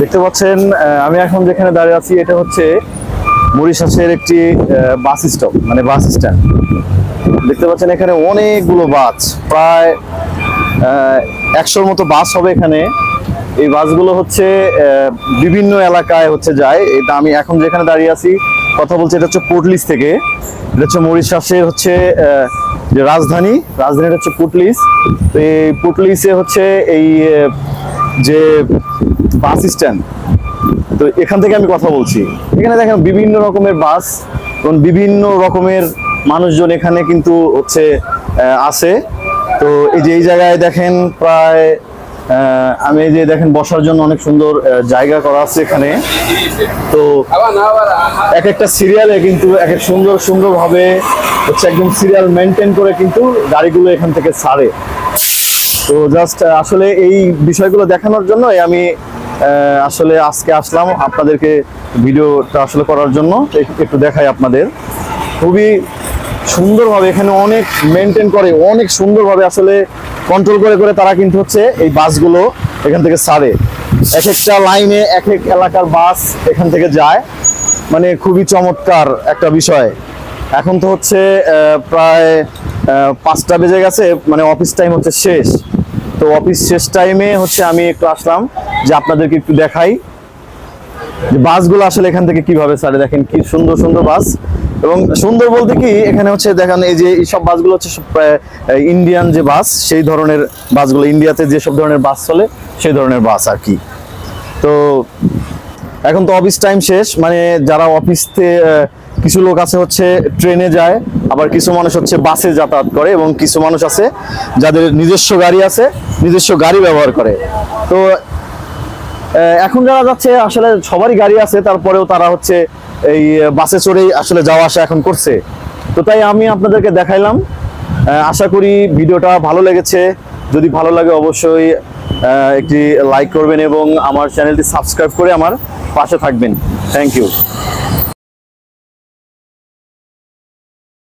দেখতে পাচ্ছেন আমি এখন যেখানে দাঁড়িয়ে আছি, এটা হচ্ছে মরিশাসের একটি বাস স্টপ মানে বাস স্ট্যান্ড দেখতে পাচ্ছেন এখানে অনেকগুলো বাস, প্রায় একশোর মতো বাস হবে এখানে। এই বাসগুলো হচ্ছে বিভিন্ন এলাকায় হচ্ছে যায়। এটা আমি এখন যেখানে দাঁড়িয়ে আছি, কথা বলছি এটা হচ্ছে পোর্টলিস থেকে। এটা হচ্ছে মরিশাসের হচ্ছে যে রাজধানী, রাজধানীটা হচ্ছে পুটলিস। তো এই পুটলিসে হচ্ছে এই যে বাস স্ট্যান্ড, তো এখান থেকে আমি কথা বলছি। এখানে দেখেন বিভিন্ন রকমের বাস এবং বিভিন্ন রকমের মানুষজন এখানে কিন্তু হচ্ছে আসে। তো এই যে এই জায়গায় দেখেন প্রায় আমি যে দেখেন, বসার জন্য অনেক সুন্দর জায়গা করা আছে এখানে। তো এক একটা সিরিয়ালে কিন্তু এক এক সুন্দর সুন্দর ভাবে হচ্ছে একদম সিরিয়াল মেনটেন করে কিন্তু গাড়িগুলো এখান থেকে ছাড়ে। তো জাস্ট আসলে এই বিষয়গুলো দেখানোর জন্য আমি আসলে আজকে আসলাম আপনাদেরকে ভিডিওটা আসলে করার জন্য। এক- একটু দেখাই আপনাদের। খুবই সুন্দরভাবে এখানে অনেক মেনটেন করে, অনেক সুন্দরভাবে আসলে কন্ট্রোল করে করে তারা কিন্তু হচ্ছে এই বাসগুলো এখান থেকে ছাড়ে। এক একটা লাইনে এক এক এলাকার বাস এখান থেকে যায়। মানে খুবই চমৎকার একটা বিষয়। এখন তো হচ্ছে প্রায় পাঁচটা বেজে গেছে মানে অফিস টাইম হচ্ছে শেষ। তো অফিস শেষ টাইমে হচ্ছে আমি একটু আসলাম, যে আপনাদেরকে একটু দেখাই। যে বাসগুলো আসলে এখান থেকে কীভাবে ছাড়ে, দেখেন কি সুন্দর সুন্দর বাস। এবং সুন্দর বলতে কি এখানে হচ্ছে দেখেন এই যে সব বাসগুলো হচ্ছে সব, ইন্ডিয়ান যে বাস সেই ধরনের বাসগুলো ইন্ডিয়াতে যেসব ধরনের বাস চলে সেই ধরনের বাস আর কি। তো এখন তো অফিস টাইম শেষ মানে যারা অফিসতে কিছু লোক আছে হচ্ছে ট্রেনে যায় আবার কিছু মানুষ হচ্ছে বাসে যাতায়াত করে এবং কিছু মানুষ আছে যাদের নিজস্ব গাড়ি আছে নিজস্ব গাড়ি ব্যবহার করে। তো এখন যারা যাচ্ছে আসলে সবারই গাড়ি আছে তারপরেও তারা হচ্ছে এই বাসে চড়েই আসলে যাওয়া আসা এখন করছে। তো তাই আমি আপনাদেরকে দেখাইলাম। আশা করি ভিডিওটা ভালো লেগেছে। যদি ভালো লাগে অবশ্যই একটি লাইক করবেন এবং আমার চ্যানেলটি সাবস্ক্রাইব করে আমার পাশে থাকবেন। Thank you